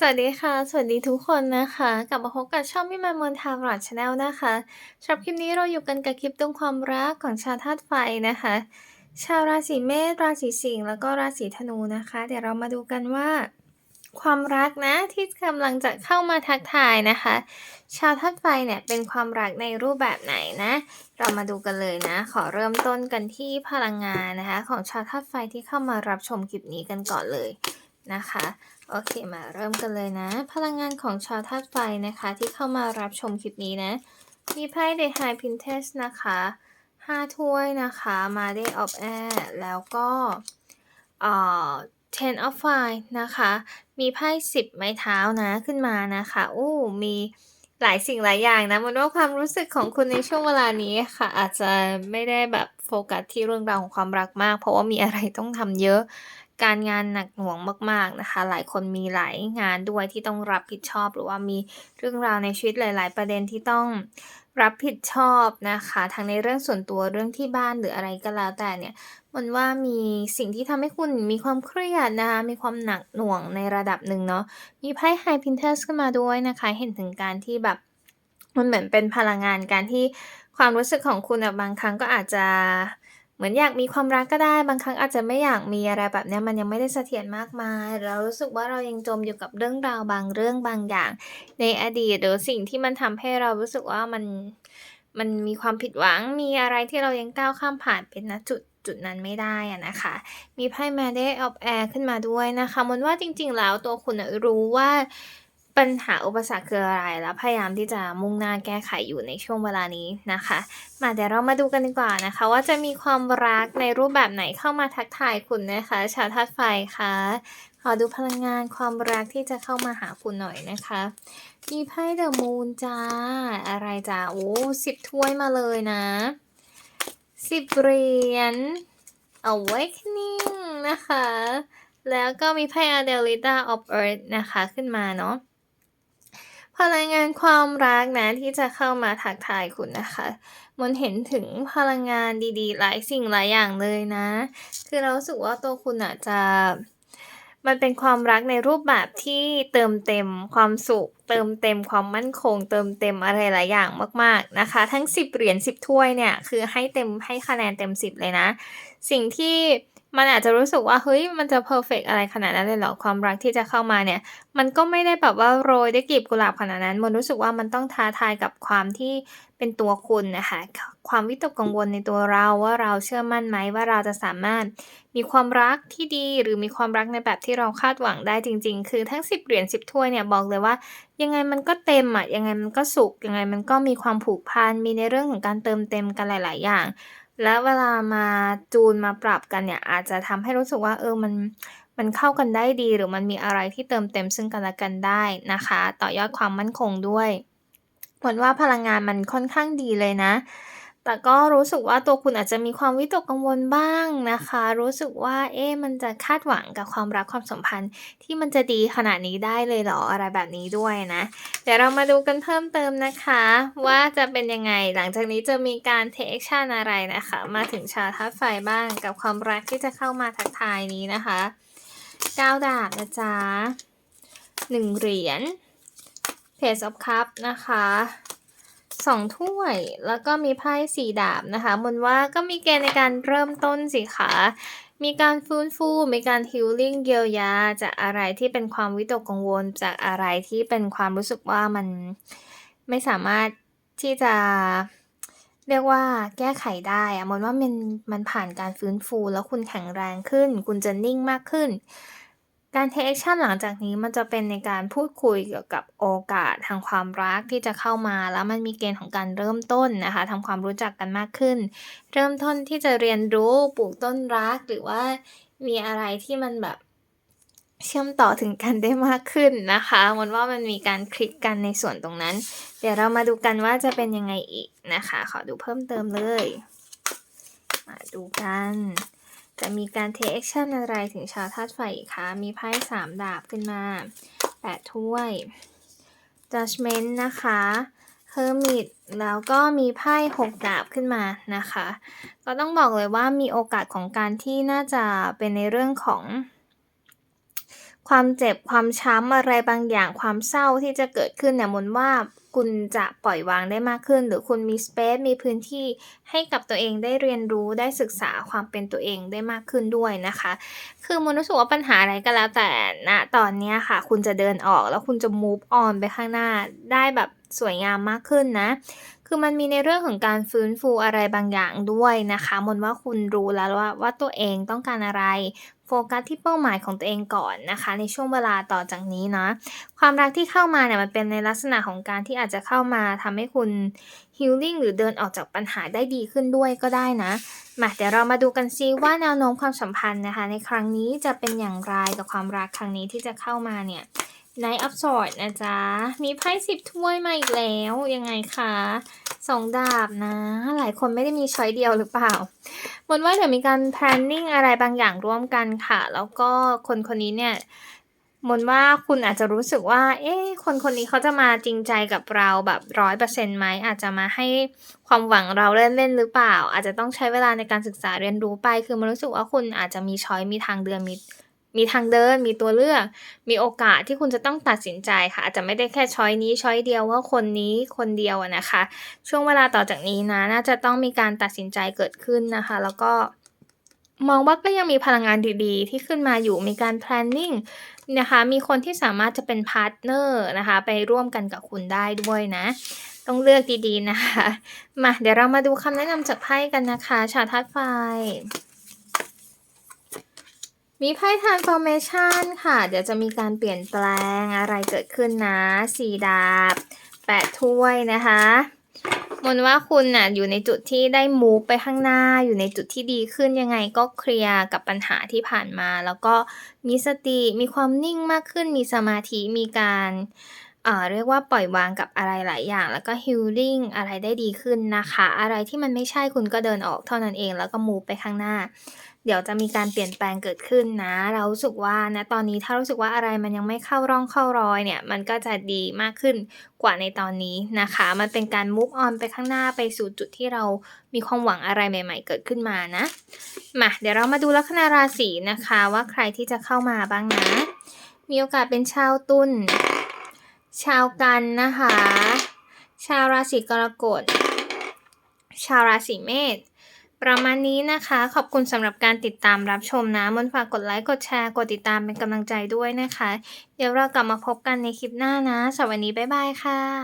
สวัสดีค่ะ สวัสดีทุกคนนะคะ กลับมาพบกับช่องพี่มามนทาร์ดชาแนลนะคะสำหรับคลิปนี้เราอยู่กันกับคลิปดวงความรักของชาวธาตุไฟนะคะ ชาวราศีเมษราศีสิงห์แล้วก็ราศีธนูนะคะ เดี๋ยวเรามาดูกันว่า ความรักนะที่กำลังจะเข้ามาทักทายนะคะ ชาวธาตุไฟเนี่ยเป็นความรักในรูปแบบไหนนะ เรามาดูกันเลยนะ ขอเริ่มต้นกันที่พลังงานนะคะ ของชาวธาตุไฟที่เข้ามารับชมคลิปนี้กันก่อนเลย นะคะ โอเคมาเริ่มกันเลยนะ พลังงานของชาวธาตุไฟนะคะ ที่เข้ามารับชมคลิปนี้นะ มีไพ่ The High Princess นะคะ5ถ้วยนะคะมาได้ of Air แล้วก็เอ่อ Ten of Fire นะคะ มีไพ่10ไม้เท้านะขึ้นมานะคะอู้มีหลายสิ่งหลายอย่างนะมันว่าความรู้สึกของคุณในช่วงเวลานี้ค่ะ อาจจะไม่ได้แบบโฟกัสที่เรื่องราวของความรักมาก เพราะว่ามีอะไรต้องทำเยอะ การงานหนักหน่วงมากๆนะคะ หลายคนมีหลายงานด้วยที่ต้องรับผิดชอบ หรือว่ามีเรื่องราวในชีวิตหลาย ๆ ประเด็นที่ต้องรับผิดชอบนะคะ ทั้งในเรื่องส่วนตัวเรื่องที่บ้านหรืออะไรก็แล้วแต่เนี่ยมันว่ามีสิ่งที่ทำให้คุณมีความเครียดนะคะ มีความหนักหน่วงในระดับหนึ่งเนาะมีไพ่ High Princess ขึ้นมาด้วยนะคะ เห็นถึงการที่แบบมันเหมือนเป็นพลังงานการที่ความรู้สึกของคุณบางครั้งก็อาจจะ เหมือนอยากมีความรักก็ได้ บางครั้งอาจจะไม่อยากมีอะไรแบบนี้มันยังไม่ได้เสถียรมากมาย เรารู้สึกว่าเรายังจมอยู่กับเรื่องราวบางเรื่องบางอย่าง ในอดีตหรือสิ่งที่มันทำให้เรารู้สึกว่ามันมันมีความผิดหวังมีอะไรที่เรายังก้าวข้ามผ่านไปณจุดจุดนั้นไม่ได้อะนะคะ มีไพ่ Mage of Air ขึ้นมาด้วยนะคะมันว่าจริง ๆ แล้วตัวคุณรู้ว่า ปัญหาอุปสรรคคืออะไร แล้วพยายามที่จะมุ่งหน้าแก้ไขอยู่ในช่วงเวลานี้นะคะ มาเดี๋ยวเรามาดูกันดีกว่านะคะ ว่าจะมีความรักในรูปแบบไหนเข้ามาทักทายคุณนะคะ ชาวธาตุไฟคะขอดูพลังงานความรักที่จะเข้ามาหาคุณหน่อยนะคะมีไพ่ The Moon จ้า อะไรจ้าโอ้10ถ้วยมาเลยนะ10เหรียญ Awakening นะคะ แล้วก็มีไพ่ Adelita of Earth นะคะขึ้นมาเนาะ พลังงานความรักนะที่จะเข้ามาทักทายคุณนะคะ มันเห็นถึงพลังงานดีๆ หลายสิ่งหลายอย่างเลยนะ คือเราสึกว่าตัวคุณอะจะ มันเป็นความรักในรูปแบบที่เติมเต็มความสุข เติมเต็มความมั่นคง เติมเต็มอะไรหลายอย่างมาก ๆนะคะ ทั้ง 10 เหรียญ10 ถ้วยเนี่ย คือให้เต็มให้คะแนนเต็ม 10 เลยนะ สิ่งที่ มันอาจจะรู้สึกว่าเฮ้ยมันจะเพอร์เฟกอะไรขนาดนั้นเลยเหรอความรักที่จะเข้ามาเนี่ย มันก็ไม่ได้แบบว่าโรยได้กลีบกุหลาบขนาดนั้นมนรู้สึกว่ามันต้องท้าทายกับความที่เป็นตัวคุณนะคะคความวิตกกังวลในตัวเราว่าเราเชื่อมั่นไหมว่าเราจะสามารถมีความรักที่ดีหรือมีความรักในแบบที่เราคาดหวังได้จริง ๆ คือทั้ง 10 เหรียญ10 ถ้วยเนี่ยบอกเลยว่า ยังไงมันก็เต็มอะยังไงมันก็สุขยังไงมันก็มีความผูกพันมีในเรื่องของการเติมเต็มกันหลาย ๆ อย่าง แล้วเวลามาจูนมาปรับกันเนี่ย อาจจะทำให้รู้สึกว่าเออมันมันเข้ากันได้ดี หรือมันมีอะไรที่เติมเต็มซึ่งกันและกันได้นะคะ ต่อยอดความมั่นคงด้วยผลว่าพลังงานมันค่อนข้างดีเลยนะ แต่ก็รู้สึกว่าตัวคุณอาจจะมีความวิตกกังวลบ้างนะคะ รู้สึกว่าเอ๊ะมันจะคาดหวังกับความรักความสัมพันธ์ที่มันจะดีขนาดนี้ได้เลยเหรออะไรแบบนี้ด้วยนะ เดี๋ยวเรามาดูกันเพิ่มเติมนะคะ ว่าจะเป็นยังไงหลังจากนี้จะมีการเทกแอกชันอะไรนะคะ มาถึงชาวธาตุไฟบ้างกับความรักที่จะเข้ามาทักทายนี้นะคะ9ดาบนะจ๊ะ1เหรียญ Page of Cups นะคะ 2ถ้วย แล้วก็มีไพ่4ดาบนะคะมนว่าก็มีเกณฑ์ในการเริ่มต้นสิคะมีการฟื้นฟู มีการ healing เยียวยา จากอะไรที่เป็นความวิตกกังวล จากอะไรที่เป็นความรู้สึกว่ามันไม่สามารถที่จะเรียกว่าแก้ไขได้อะมนว่ามันมันผ่านการฟื้นฟูแล้วคุณแข็งแรงขึ้น คุณจะนิ่งมากขึ้น การเทกแอกชันหลังจากนี้มันจะเป็นในการพูดคุยเกี่ยวกับโอกาสทางความรักที่จะเข้ามาแล้วมันมีเกณฑ์ของการเริ่มต้นนะคะทำความรู้จักกันมากขึ้น เริ่มต้นที่จะเรียนรู้ปลูกต้นรักหรือว่ามีอะไรที่มันแบบเชื่อมต่อถึงกันได้มากขึ้นนะคะมนว่ามันมีการคลิกกันในส่วนตรงนั้น เดี๋ยวเรามาดูกันว่าจะเป็นยังไงอีกนะคะ ขอดูเพิ่มเติมเลย มาดูกัน จะมีการเทคแอกชันอะไรถึงชาวธาตุไฟอีกคะมีไพ่3ดาบขึ้นมา8ถ้วย Judgment นะคะ Hermit แล้วก็มีไพ่6ดาบขึ้นมานะคะ ก็ต้องบอกเลยว่ามีโอกาสของการที่น่าจะเป็นในเรื่องของ ความเจ็บความช้ำอะไรบางอย่างความเศร้าที่จะเกิดขึ้นเนี่ยมนว่าคุณจะปล่อยวางได้มากขึ้น หรือคุณมีสเปซมีพื้นที่ให้กับตัวเองได้เรียนรู้ได้ศึกษาความเป็นตัวเองได้มากขึ้นด้วยนะคะ คือมนรู้สึกว่าปัญหาอะไรก็แล้วแต่ณตอนนี้ค่ะ คุณจะเดินออกแล้วคุณจะ move on ไปข้างหน้าได้แบบสวยงามมากขึ้นนะ คือมันมีในเรื่องของการฟื้นฟูอะไรบางอย่างด้วยนะคะ มนว่าคุณรู้แล้วว่าว่าตัวเองต้องการอะไร โฟกัสที่เป้าหมายของตัวเองก่อนนะคะ ในช่วงเวลาต่อจากนี้เนาะความรักที่เข้ามาเนี่ยมันเป็นในลักษณะของการที่อาจจะเข้ามาทำให้คุณ healing หรือเดินออกจากปัญหาได้ดีขึ้นด้วยก็ได้นะมาเดี๋ยวเรามาดูกันซิว่าแนวโน้มความสัมพันธ์นะคะ ในครั้งนี้จะเป็นอย่างไรกับความรักครั้งนี้ที่จะเข้ามาเนี่ย Knight of Swords นะจ๊ะ มีไพ่10ถ้วยมาอีกแล้ว ยังไงคะ2ดาบนะ หลายคนไม่ได้มีช้อยเดียวหรือเปล่ามนว่าเดี๋ยวมีการ planning อะไรบางอย่างร่วมกันค่ะ แล้วก็คนคนนี้เนี่ยมนว่าคุณอาจจะรู้สึกว่า เอ๊ะ คนคนนี้เขาจะมาจริงใจกับเราแบบ100%ไหม อาจจะมาให้ความหวังเราเล่นๆหรือเปล่า อาจจะต้องใช้เวลาในการศึกษาเรียนรู้ไป คือมันรู้สึกว่าคุณอาจจะมีช้อยมีทางเดินมี มีทางเดิน มีตัวเลือก มีโอกาสที่คุณจะต้องตัดสินใจค่ะ อาจจะไม่ได้แค่ช้อยนี้ช้อยเดียวว่าคนนี้คนเดียวนะคะ ช่วงเวลาต่อจากนี้นะ น่าจะต้องมีการตัดสินใจเกิดขึ้นนะคะ แล้วก็มองว่าก็ยังมีพลังงานดีๆ ที่ขึ้นมาอยู่ มีการ planning นะคะ มีคนที่สามารถจะเป็นพาร์ตเนอร์นะคะ ไปร่วมกันกับคุณได้ด้วยนะ ต้องเลือกดีๆนะคะ มาเดี๋ยวเรามาดูคำแนะนำจากไพ่กันนะคะ ชาวธาตุไฟ มีไพ่ Transformation ค่ะ เดี๋ยวจะมีการเปลี่ยนแปลงอะไรเกิดขึ้นนะ4ดาบ8ถ้วยนะคะมนว่าคุณน่ะอยู่ในจุดที่ได้ move ไปข้างหน้า อยู่ในจุดที่ดีขึ้นยังไงก็เคลียร์กับปัญหาที่ผ่านมา แล้วก็มีสติมีความนิ่งมากขึ้น มีสมาธิมีการเรียกว่าปล่อยวางกับอะไรหลายอย่าง แล้วก็ healing อะไรได้ดีขึ้นนะคะ อะไรที่มันไม่ใช่คุณก็เดินออกเท่านั้นเอง แล้วก็ move ไปข้างหน้า เดี๋ยวจะมีการเปลี่ยนแปลงเกิดขึ้นนะ เรารู้สึกว่าณตอนนี้ถ้ารู้สึกว่าอะไรมันยังไม่เข้าร่องเข้ารอยเนี่ย มันก็จะดีมากขึ้นกว่าในตอนนี้นะคะ มันเป็นการ move on ไปข้างหน้าไปสู่จุดที่เรามีความหวังอะไรใหม่ ๆ เกิดขึ้นมานะ มาเดี๋ยวเรามาดูลัคนาราศีนะคะ ว่าใครที่จะเข้ามาบ้างนะ มีโอกาสเป็นชาวตุลชาวกันนะคะ ชาวราศีกรกฎ ชาวราศีเมษ ประมาณนี้นะคะ ขอบคุณสำหรับการติดตามรับชมนะมนฝากกดไลค์กดแชร์กดติดตามเป็นกำลังใจด้วยนะคะ เดี๋ยวเรากลับมาพบกันในคลิปหน้านะสวันนี้บ๊ายบายค่ะ